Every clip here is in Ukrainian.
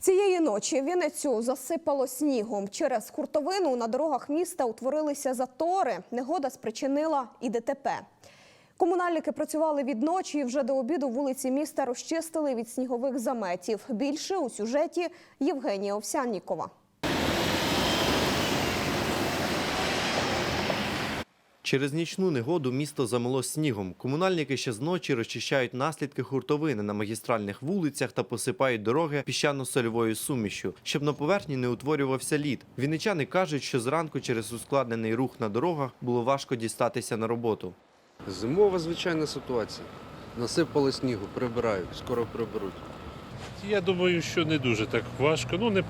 Цієї ночі Вінницю засипало снігом. Через хуртовину на дорогах міста утворилися затори. Негода спричинила і ДТП. Комунальники працювали від ночі і вже до обіду вулиці міста розчистили від снігових заметів. Більше у сюжеті Євгенія Овсяннікова. Через нічну негоду місто замело снігом. Комунальники ще з ночі розчищають наслідки хуртовини на магістральних вулицях та посипають дороги піщано-сольовою сумішю, щоб на поверхні не утворювався лід. Вінничани кажуть, що зранку через ускладнений рух на дорогах було важко дістатися на роботу. Зимова звичайна ситуація. Насипали снігу, прибирають, скоро приберуть. Я думаю, що не дуже так важко. Ну, не,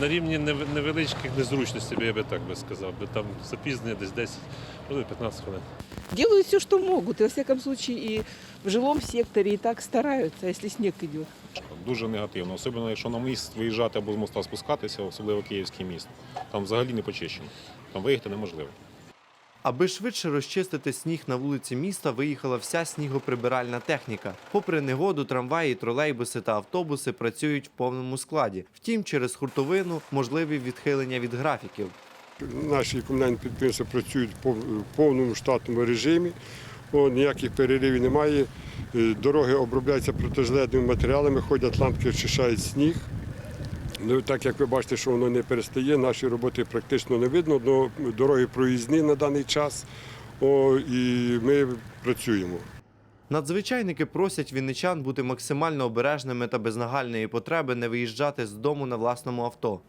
на рівні невеличких незручностей, я би так би сказав. Би там запізнення десь 10, може 15 хвилин. Делают все, что могут. И, во всяком случае, и в жилом секторе и так стараются, если снег идет. Дуже негативно, особливо якщо на міст виїжджати або з моста спускатися, особливо київський міст. Там взагалі не почищено. Там виїхати неможливо. Аби швидше розчистити сніг на вулиці міста, виїхала вся снігоприбиральна техніка. Попри негоду, трамваї, тролейбуси та автобуси працюють в повному складі. Втім, через хуртовину можливі відхилення від графіків. Наші комунальні підприємства працюють в повному штатному режимі. О, ніяких переривів немає. Е, Дороги обробляються протижледними матеріалами, ходять ланки, очищають сніг. Ну, так як ви бачите, що воно не перестає, наші роботи практично не видно, але дороги проїзні на даний час. О, і ми працюємо. Надзвичайники просять вінничан бути максимально обережними та без нагальної потреби не виїжджати з дому на власному авто.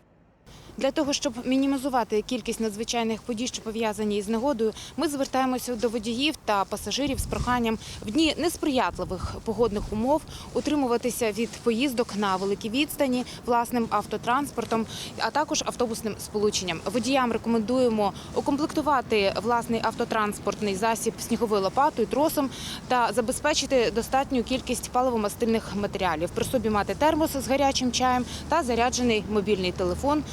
Для того, щоб мінімізувати кількість надзвичайних подій, що пов'язані із негодою, ми звертаємося до водіїв та пасажирів з проханням в дні несприятливих погодних умов утримуватися від поїздок на великій відстані власним автотранспортом, а також автобусним сполученням. Водіям рекомендуємо укомплектувати власний автотранспортний засіб сніговою лопатою, тросом та забезпечити достатню кількість паливомастильних матеріалів. При собі мати термос з гарячим чаєм та заряджений мобільний телефон,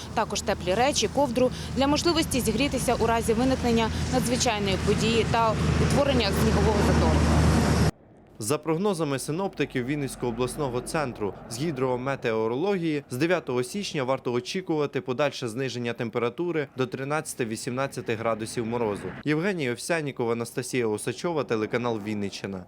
також теплі речі, ковдру для можливості зігрітися у разі виникнення надзвичайної події та утворення снігового затору. За прогнозами синоптиків Вінницького обласного центру з гідрометеорології, з 9 січня варто очікувати подальше зниження температури до 13-18 градусів морозу. Євгенія Овсянікова, Анастасія Осачова, телеканал Вінниччина.